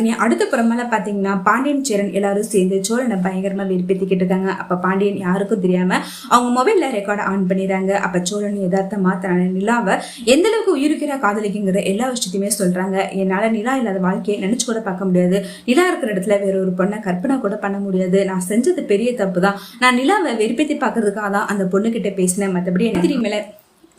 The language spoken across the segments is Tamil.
இனி அடுத்த புறமெல்லாம் பார்த்தீங்கன்னா பாண்டியன் சேரன் எல்லாரும் சேர்ந்து சோழனை பயங்கரமாக வெறுப்பேற்றிக்கிட்டு இருக்காங்க. அப்போ பாண்டியன் யாருக்கும் தெரியாமல் அவங்க மொபைலில் ரெக்கார்டை ஆன் பண்ணிடுறாங்க. அப்போ சோழன் யதார்த்தமாக தன்னோட நிலாவை எந்த அளவுக்கு உயிருக்கிற காதலிக்குங்கிற எல்லா விஷயத்தையுமே சொல்கிறாங்க என்னால் நிலா இல்லாத வாழ்க்கையை நினச்சி கூட பார்க்க முடியாது. நிலா இருக்கிற இடத்துல வேற ஒரு பொண்ணை கற்பனை கூட பண்ண முடியாது. நான் செஞ்சது பெரிய தப்பு தான் நான் நிலாவை வெறுப்பேற்றி பார்க்கறதுக்காக தான் அந்த பொண்ணுக்கிட்ட பேசினேன். மற்றபடி எனக்கு மேல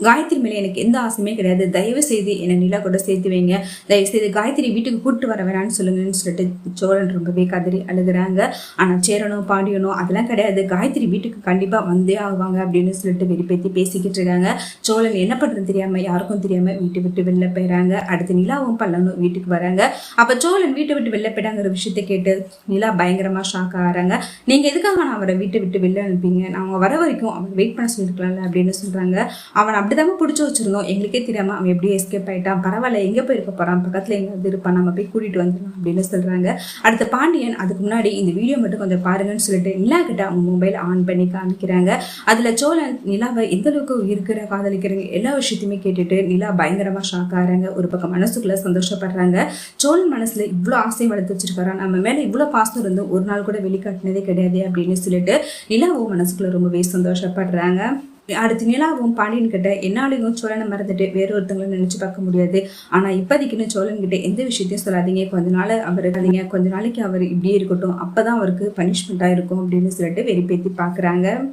காயத்ரி மேலே எனக்கு எந்த ஆசையுமே கிடையாது. தயவு செய்து என்னை நிலா கூட சேர்த்து வைங்க. தயவு செய்து காயத்ரி வீட்டுக்கு கூப்பிட்டு வர வேணாம்னு சொல்லுங்கன்னு சொல்லிட்டு சோழன் ரொம்பவே கதறி அழுகுறாங்க. ஆனால் சேரனோ பாண்டியனோ அதெல்லாம் கிடையாது. காயத்ரி வீட்டுக்கு கண்டிப்பாக வந்தே ஆகுவாங்க அப்படின்னு சொல்லிட்டு வெறிப்பேத்தி பேசிக்கிட்டு இருக்காங்க. சோழன் என்ன பண்ணுறது தெரியாமல் யாருக்கும் தெரியாமல் வீட்டை விட்டு வெளில போயிறாங்க. அடுத்து நிலாவும் பல்லனும் வீட்டுக்கு வராங்க. அப்போ சோழன் வீட்டை விட்டு வெளில போயிட்டாங்கிற விஷயத்தை கேட்டு நிலா பயங்கரமாக ஷாக் ஆகிறாங்க. நீங்கள் எதுக்காக நான் அவரை வீட்டை விட்டு வெளில அனுப்பிங்க நான் அவங்க வர வரைக்கும் அவன் வெயிட் பண்ண சொல்லிருக்கலாம்ல அப்படின்னு சொல்கிறாங்க அவன் அப்படிதான் பிடிச்சி வச்சிருந்தோம். எங்களுக்கே தெரியாமல் அவன் எப்படி எஸ்கேப் ஆகிட்டான் பரவாயில்ல எங்கே போயிருக்க போகிறான் பக்கத்தில் எங்கேயாவது இருப்பான்? நம்ம போய் கூட்டிகிட்டு வந்துடலாம் அப்படின்னு சொல்கிறாங்க அடுத்த பாண்டியன் அதுக்கு முன்னாடி இந்த வீடியோ மட்டும் கொஞ்சம் பாருங்கன்னு சொல்லிட்டு நிலா கிட்ட அவங்க மொபைல் ஆன் பண்ணி காமிக்கிறாங்க. அதில் சோழன் நிலாவை எந்த அளவுக்கு இருக்கிற காதலிக்கிறாங்க எல்லா விஷயத்தையுமே கேட்டுட்டு நிலா பயங்கரமாக ஷாக் ஆகிறாங்க. ஒரு பக்கம் மனசுக்குள்ளே சந்தோஷப்படுறாங்க. சோழன் மனசில் இவ்வளோ ஆசை வளர்த்து வச்சிருக்காரா? நம்ம மேலே இவ்வளோ பாசம் இருந்தும் ஒரு நாள் கூட வெளிக்காட்டினதே கிடையாது அப்படின்னு சொல்லிட்டு நிலாவும் மனசுக்குள்ளே ரொம்பவே சந்தோஷப்படுறாங்க. அடுத்து நிலாவும் பாண்டியன் கிட்ட என்னாலையும் சோழனை மறந்துட்டு வேற ஒருத்தவங்களும் நினைச்சு பார்க்க முடியாது. ஆனா இப்போதைக்குன்னு சோழன் கிட்ட எந்த விஷயத்தையும் சொல்லாதீங்க. கொஞ்ச நாள் அவர் இருக்காதீங்க. கொஞ்ச நாளைக்கு அவர் இப்படியே இருக்கட்டும். அப்பதான் அவருக்கு பனிஷ்மெண்ட்டாக இருக்கும் அப்படின்னு சொல்லிட்டு வெறிப்பேத்தி பாக்குறாங்க